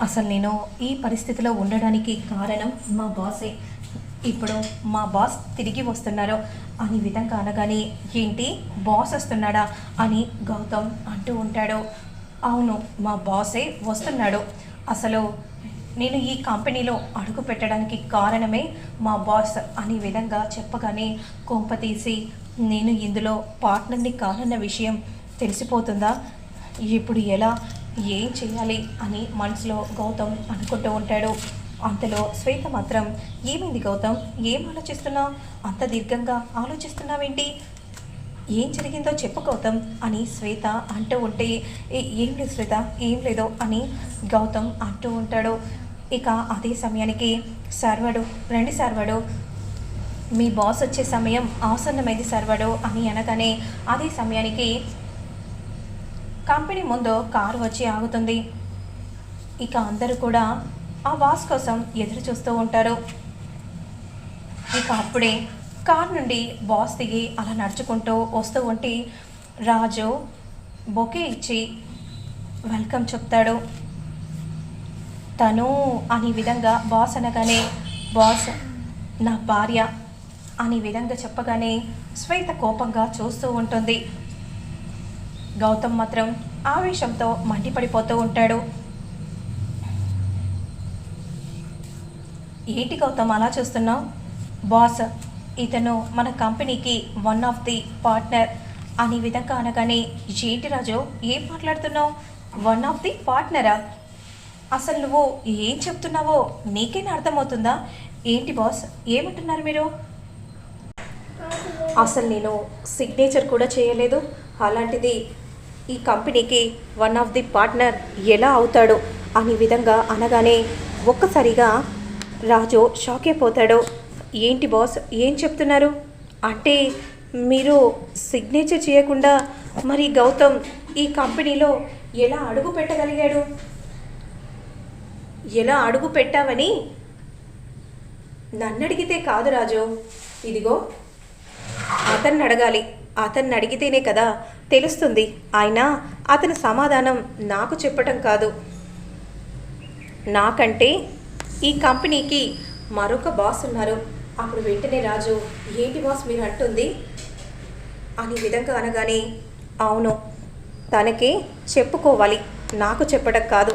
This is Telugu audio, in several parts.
అసలు నేను ఈ పరిస్థితిలో ఉండడానికి కారణం మా బాసే. ఇప్పుడు మా బాస్ తిరిగి వస్తున్నారు అని విధంగా అనగానే ఏంటి? బాస్ వస్తున్నాడా? అని గౌతమ్ అంటూ ఉంటాడు. అవును మా బాసే వస్తున్నాడు. అసలు నేను ఈ కంపెనీలో అడుగు పెట్టడానికి కారణమే మా బాస్ అనే విధంగా చెప్పగానే కొంపతీసి నేను ఇందులో పార్ట్నర్ని కానన్న విషయం తెలిసిపోతుందా? ఇప్పుడు ఎలా ఏం చేయాలి అని మనసులో గౌతమ్ అనుకుంటూ ఉంటాడు. అంతలో శ్వేత మాత్రం ఏమైంది గౌతమ్? ఏం ఆలోచిస్తున్నావు అంత దీర్ఘంగా ఆలోచిస్తున్నావేంటి? ఏం జరిగిందో చెప్పు గౌతమ్ అని శ్వేత అంటూ ఉంటే ఏం లేదు శ్వేత ఏం లేదో అని గౌతమ్ అంటూ ఉంటాడు. ఇక అదే సమయానికి సర్వడు రండి సర్వడు మీ బాస్ వచ్చే సమయం ఆసన్నమైంది సర్వడు అని అనగానే అదే సమయానికి కంపెనీ ముందు కారు వచ్చి ఆగుతుంది. ఇక అందరూ కూడా ఆ బాస్ కోసం ఎదురు చూస్తూ ఉంటారు. ఇక అప్పుడే కార్ నుండి బాస్ దిగి అలా నడుచుకుంటూ వస్తూ ఉంటే రాజు బొకే ఇచ్చి వెల్కమ్ చెప్తాడు. తను అనే విధంగా బాస్ అనగానే బాస్ నా భార్య అనే విధంగా చెప్పగానే శ్వేత కోపంగా చూస్తూ ఉంటుంది. గౌతమ్ మాత్రం ఆవేశంతో మండిపడిపోతూ ఉంటాడు. ఏంటి గౌతమ్ అలా చూస్తున్నావు? బాస్ ఇతను మన కంపెనీకి వన్ ఆఫ్ ది పార్ట్నర్ అనే విధంగా అనగానే ఏంటి రాజు ఏం మాట్లాడుతున్నావు? వన్ ఆఫ్ ది పార్ట్నరా అసలు నువ్వు ఏం చెప్తున్నావో నీకేనా అర్థమవుతుందా? ఏంటి బాస్ ఏమంటున్నారు మీరు? అసలు నేను సిగ్నేచర్ కూడా చేయలేదు. అలాంటిది ఈ కంపెనీకి వన్ ఆఫ్ ది పార్ట్నర్ ఎలా అవుతాడు అనే విధంగా అనగానే ఒక్కసారిగా రాజు షాక్ అయిపోతాడు. ఏంటి బాస్ ఏం చెప్తున్నారు? అంటే మీరు సిగ్నేచర్ చేయకుండా మరి గౌతమ్ ఈ కంపెనీలో ఎలా అడుగు పెట్టగలిగాడు? ఎలా అడుగు పెట్టావని? నన్ను అడిగితే కాదు రాజు. ఇదిగో అతన్ని అడగాలి. అతన్ని అడిగితేనే కదా తెలుస్తుంది. ఆయన అతని సమాధానం నాకు చెప్పటం కాదు. నాకంటే ఈ కంపెనీకి మరొక బాస్ ఉన్నారు. అప్పుడు వెంటనే రాజు ఏంటి బాస్ మీరు అంటుంది? అనే విధంగా అనగానే అవును తనకే చెప్పుకోవాలి. నాకు చెప్పడం కాదు.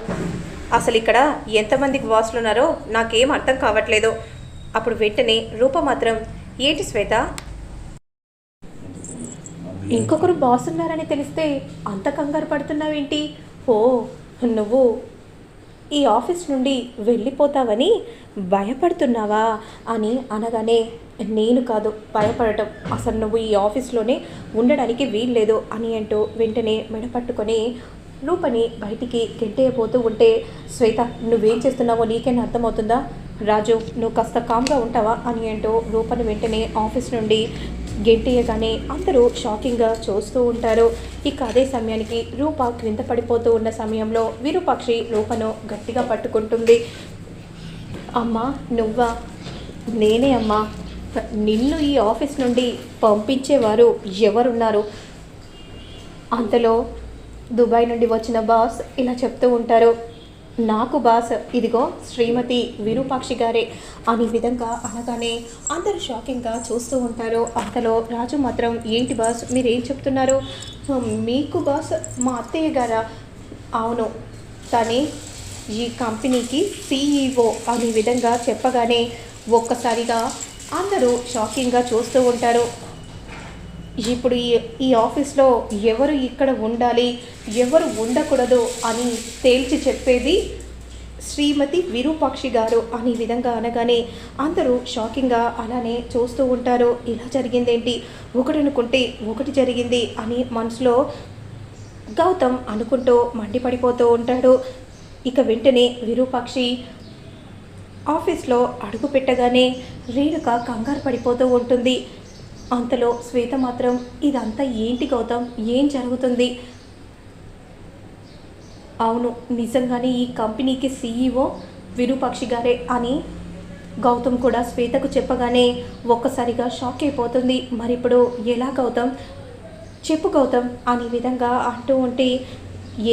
అసలు ఇక్కడ ఎంతమందికి బాసులు ఉన్నారో నాకేం అర్థం కావట్లేదు. అప్పుడు వెంటనే రూప మాత్రం ఏంటి శ్వేత ఇంకొకరు బాస్ ఉన్నారని తెలిస్తే అంత కంగారు పడుతున్నావేంటి? ఓ నువ్వు ఈ ఆఫీస్ నుండి వెళ్ళిపోతావని భయపడుతున్నావా అని అనగానే నేను కాదు భయపడటం. అసలు నువ్వు ఈ ఆఫీస్లోనే ఉండడానికి వీల్లేదు అని అంటూ వెంటనే మెడపట్టుకొని రూపని బయటికి గెంటేయబోతూ ఉంటే శ్వేత నువ్వేం చేస్తున్నావో నీకేనా అర్థమవుతుందా? రాజు నువ్వు కాస్త కామ్గా ఉంటావా అని అంటూ రూపని వెంటనే ఆఫీస్ నుండి గెంటియగానే అందరూ షాకింగ్గా చూస్తూ ఉంటారు. ఇక అదే సమయానికి రూప క్రింద పడిపోతూ ఉన్న సమయంలో విరూపాక్షి రూపను గట్టిగా పట్టుకుంటుంది. అమ్మా నువ్వా? నేనే అమ్మా. నిన్ను ఈ ఆఫీస్ నుండి పంపించేవారు ఎవరున్నారు అంతలో దుబాయ్ నుండి వచ్చిన బాస్ ఇలా చెప్తూ ఉంటారు. నాకు బాస్ ఇదిగో శ్రీమతి విరూపాక్షి గారే. అనే విధంగా అనగానే అందరూ షాకింగ్గా చూస్తూ ఉంటారు. అంతలో రాజు మాత్రం ఏంటి బాస్ మీరు ఏం చెప్తున్నారు మీకు బాస్ మా అత్తయ్య గారా? అవును తనే ఈ కంపెనీకి సీఈఓ అనే విధంగా చెప్పగానే ఒక్కసారిగా అందరూ షాకింగ్గా చూస్తూ ఉంటారు. ఇప్పుడు ఈ ఈ ఆఫీస్లో ఎవరు ఇక్కడ ఉండాలి ఎవరు ఉండకూడదు అని తేల్చి చెప్పేది శ్రీమతి విరూపాక్షి గారు అనే విధంగా అనగానే అందరూ షాకింగ్గా అలానే చూస్తూ ఉంటారు. ఇలా జరిగిందేంటి? ఒకటి అనుకుంటే ఒకటి జరిగింది అని మనసులో గౌతమ్ అనుకుంటూ మండిపడిపోతూ ఉంటాడు. ఇక వెంటనే విరూపాక్షి ఆఫీస్లో అడుగు పెట్టగానే రేణుక కంగారు పడిపోతూ ఉంటుంది. అంతలో శ్వేత మాత్రం ఇదంతా ఏంటి గౌతమ్? ఏం జరుగుతుంది? అవును నిజంగానే ఈ కంపెనీకి సీఈఓ విరూపాక్షి గారే అని గౌతమ్ కూడా శ్వేతకు చెప్పగానే ఒక్కసారిగా షాక్ అయిపోతుంది. మరి ఇప్పుడు ఎలా గౌతమ్? చెప్పు గౌతమ్ అనే విధంగా అంటూ ఉంటే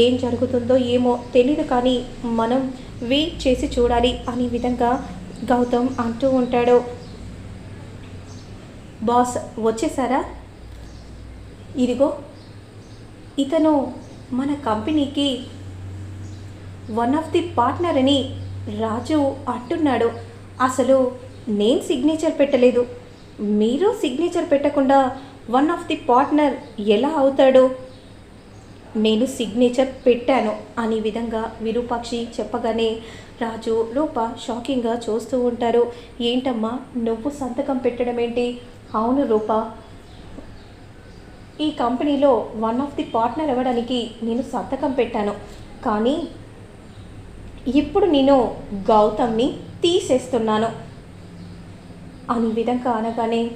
ఏం జరుగుతుందో ఏమో తెలియదు కానీ మనం వెయిట్ చేసి చూడాలి అనే విధంగా గౌతమ్ అంటూ ఉంటాడు. బాస్ వచ్చేసారా? ఇదిగో ఇతను మన కంపెనీకి వన్ ఆఫ్ ది పార్ట్నర్ అని రాజు అంటున్నాడు. అసలు నేను సిగ్నేచర్ పెట్టలేదు. మీరు సిగ్నేచర్ పెట్టకుండా వన్ ఆఫ్ ది పార్ట్నర్ ఎలా అవుతాడు? నేను సిగ్నేచర్ పెట్టాను అనే విధంగా విరూపాక్షి చెప్పగానే రాజు రూప షాకింగ్గా చూస్తూ ఉంటారు. ఏంటమ్మా నువ్వు సంతకం పెట్టడం ఏంటి అవును రూప. ఈ కంపెనీలో వన్ ఆఫ్ ది పార్ట్నర్ అవ్వడానికి నేను సంతకం పెట్టాను. కానీ ఇప్పుడు నేను గౌతమ్ని తీసేస్తున్నాను. అని విధంగా అనగానే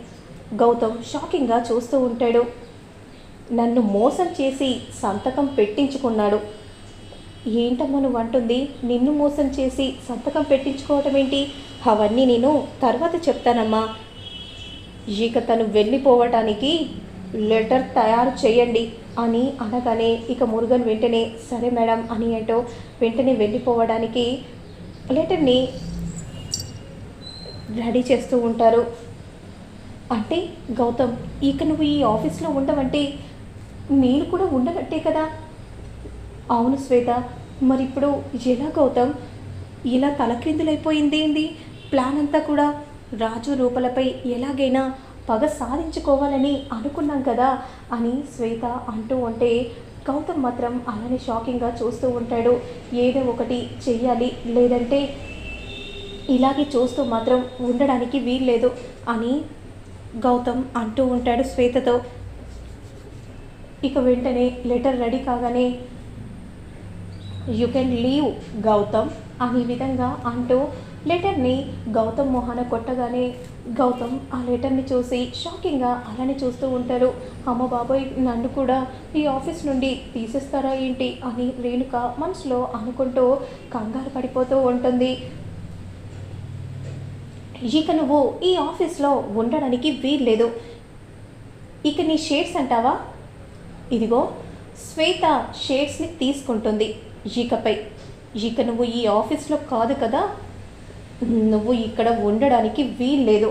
గౌతమ్ షాకింగ్గా చూస్తూ ఉంటాడు. నన్ను మోసం చేసి సంతకం పెట్టించుకున్నాడు. ఏంటమ్మా నువ్వు అంటుంది? నిన్ను మోసం చేసి సంతకం పెట్టించుకోవటం ఏంటి? అవన్నీ నేను తర్వాత చెప్తానమ్మా. ఇక తను వెళ్ళిపోవటానికి లెటర్ తయారు చేయండి అని అనగానే ఇక మురుగన్ వెంటనే సరే మేడం అని అంటూ వెంటనే వెళ్ళిపోవడానికి లెటర్ని రెడీ చేస్తూ ఉంటారు. అంటే గౌతమ్ ఇక నువ్వు ఈ ఆఫీస్లో ఉండవంటే నేను కూడా ఉండనట్టే కదా? అవును శ్వేత మరి ఇప్పుడు ఎలా గౌతమ్? ఇలా తలక్రిందులైపోయింది ఏంది ప్లాన్ అంతా కూడా రాజు రూపలపై ఎలాగైనా పగ సాధించుకోవాలని అనుకున్నాం కదా అని శ్వేత అంటూ ఉంటే గౌతమ్ మాత్రం అలానే షాకింగ్గా చూస్తూ ఉంటాడు. ఏదో ఒకటి చెయ్యాలి లేదంటే ఇలాగే చూస్తూ మాత్రం ఉండడానికి వీల్లేదు అని గౌతమ్ అంటూ ఉంటాడు శ్వేతతో. ఇక వెంటనే లెటర్ రెడీ కాగానే యు కెన్ లీవ్ గౌతమ్ అనే విధంగా అంటూ లెటర్ని గౌతమ్ మోహన కొట్టగానే గౌతమ్ ఆ లెటర్ని చూసి షాకింగ్గా అలానే చూస్తూ ఉంటారు. అమ్మ బాబోయ్ నన్ను కూడా ఈ ఆఫీస్ నుండి తీసేస్తారా ఏంటి? అని రేణుక మనసులో అనుకుంటూ కంగారు పడిపోతూ ఉంటుంది. ఇక నువ్వు ఈ ఆఫీస్లో ఉండడానికి వీల్లేదు. ఇక నీ షేడ్స్ అంటావా? ఇదిగో శ్వేత షేడ్స్ని తీసుకుంటుంది. ఇకపై ఇక నువ్వు ఈ ఆఫీస్లో కాదు కదా? నువ్వు ఇక్కడ ఉండడానికి వీల్లేదు.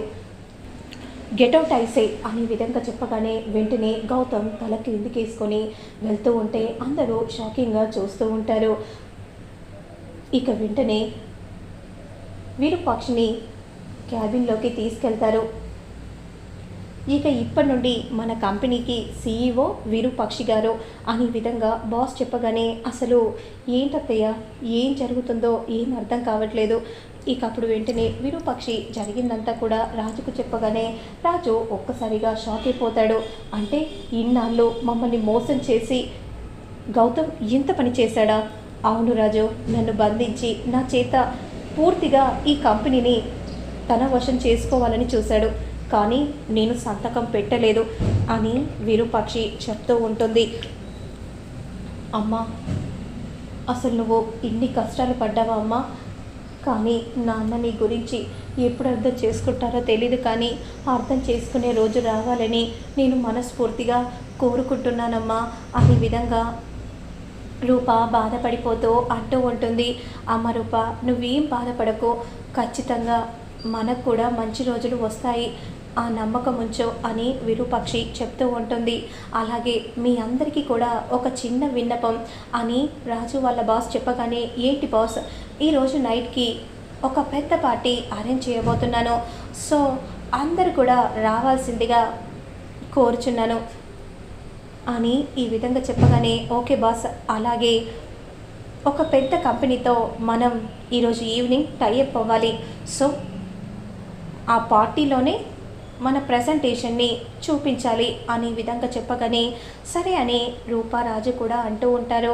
గెటౌట్ ఐసే అనే విధంగా చెప్పగానే వెంటనే గౌతమ్ తల కిందికేసుకొని వెళ్తూ ఉంటే అందరూ షాకింగ్గా చూస్తూ ఉంటారు. ఇక వెంటనే వీరూపాక్షిని క్యాబిన్లోకి తీసుకెళ్తారు. ఇక ఇప్పటి నుండి మన కంపెనీకి సీఈఓ విరూపక్షి గారు. అనే విధంగా బాస్ చెప్పగానే అసలు ఏంటత్తయ్య ఏం జరుగుతుందో ఏం అర్థం కావట్లేదు. ఇక అప్పుడు వెంటనే విరూపక్షి జరిగిందంతా కూడా రాజుకు చెప్పగానే రాజు ఒక్కసారిగా షాక్ అయిపోతాడు. అంటే ఇన్నాళ్ళు మమ్మల్ని మోసం చేసి గౌతమ్ ఇంత పని చేశాడా? అవును రాజు నన్ను బంధించి నా చేత పూర్తిగా ఈ కంపెనీని తన వశం చేసుకోవాలని చూశాడు. కానీ నేను సంతకం పెట్టలేదు అని విరూపాక్షి చెప్తూ ఉంటుంది. అమ్మా అసలు నువ్వు ఇన్ని కష్టాలు పడ్డావా అమ్మా? కానీ నాన్న నీ గురించి ఎప్పుడు అర్థం చేసుకుంటారో తెలీదు కానీ అర్థం చేసుకునే రోజు రావాలని నేను మనస్ఫూర్తిగా కోరుకుంటున్నానమ్మా. అనే విధంగా రూప బాధపడిపోతూ అంటూ ఉంటుంది. అమ్మ రూప నువ్వేం బాధపడకు. ఖచ్చితంగా మనకు కూడా మంచి రోజులు వస్తాయి. ఆ నమ్మకం ఉంచో అని విరూపాక్షి చెప్తూ ఉంటుంది. అలాగే మీ అందరికీ కూడా ఒక చిన్న విన్నపం అని రాజు వాళ్ళ బాస్ చెప్పగానే ఏంటి బాస్ ఈరోజు నైట్కి ఒక పెద్ద పార్టీ అరేంజ్ చేయబోతున్నాను. సో అందరు కూడా రావాల్సిందిగా కోరుచున్నాను అని ఈ విధంగా చెప్పగానే ఓకే బాస్ అలాగే ఒక పెద్ద కంపెనీతో మనం ఈరోజు ఈవినింగ్ టైఅప్ అవ్వాలి. సో ఆ పార్టీలోనే మన ప్రజెంటేషన్ని చూపించాలి అనే విధంగా చెప్పగానే సరే అని రూపారాజు కూడా అంటూ ఉంటారు.